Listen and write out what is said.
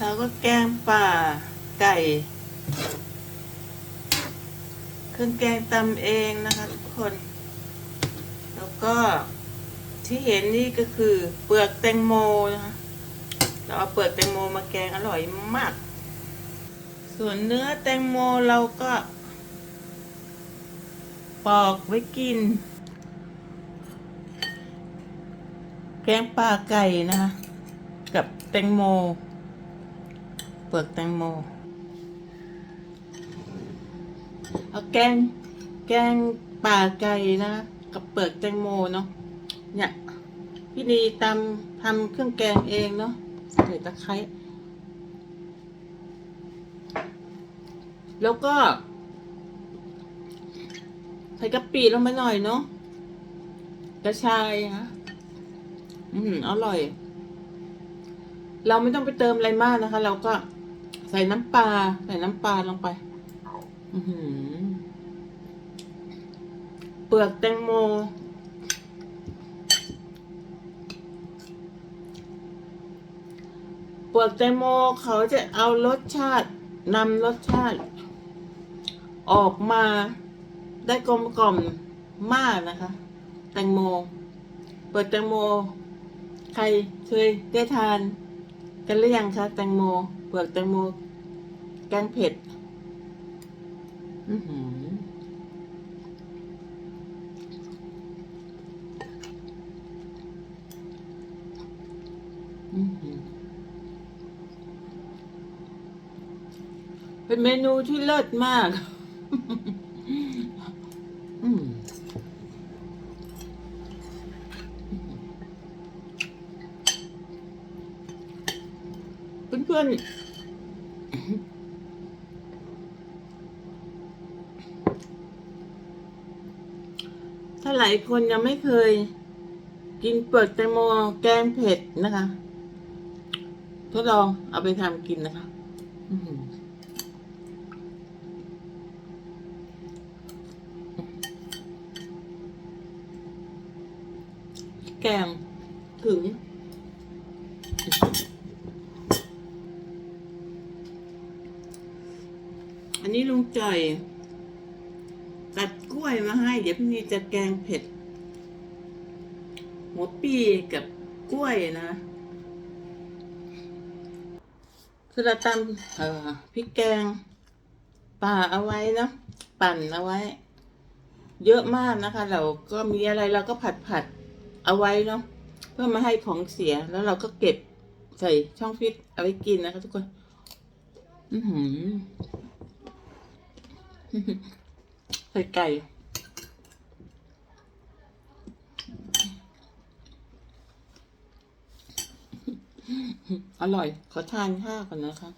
เราก็แกงป่าไก่ เครื่องแกงตำเองนะคะทุกคน แล้วก็ที่เห็นนี่ก็คือเปลือกแตงโมนะคะเราเอาเปลือกแตงโมมาแกงอร่อยมาก ส่วนเนื้อแตงโมเราก็ ปอกไว้กิน แกงป่าไก่นะคะกับแตงโม เปลือกแตงโม เอาแกง แกงป่าไก่นะกับเปลือกแตงโมเนาะ เนี่ยพี่นีตำทำเครื่องแกงเองเนาะใส่ตะไคร้ แล้วก็ใส่กะปิลงมาหน่อยเนาะกระชายฮะอืมอร่อย เราไม่ต้องไปเติมอะไรมากนะคะ เราก็ ใส่น้ำปลาใส่น้ำปลาลงไปอืเปลือกแตงโม เปลือกแตงโมเขาจะเอารสชาตินำรสชาติ ออกมาได้กลมกล่อมมากนะคะ แตงโม เปลือกแตงโม ใครเคยได้ทาน กันหรือยังคะแตงโม เปลือกแตงโม แกงเผ็ด อือหืออื้อหือเป็นเมนูที่เลิศมาก อืมเพื่อนๆ ถ้าหลายคนยังไม่เคย กินเปลือกแตงโมแกงเผ็ดนะคะ ทดลองเอาไปทำกินนะคะแกงถึงอันนี้ลุงจ่อย ตัดกล้วยมาให้ เดี๋ยวพี่นีจะแกงเผ็ด หัวปีกับกล้วยนะคือเราตำเอ่อพริกแกงป่าเอาไว้นะปั่นเอาไว้ เยอะมากนะคะ เราก็มีอะไรเราก็ผัดผัดๆเอาไว้เนาะเพื่อมาให้ของเสียแล้วเราก็เก็บใส่ช่องฟิตเอาไว้กินนะคะทุกคน อือหือ ใส่ไก่อร่อย ขอทานข้าวก่อนนะคะ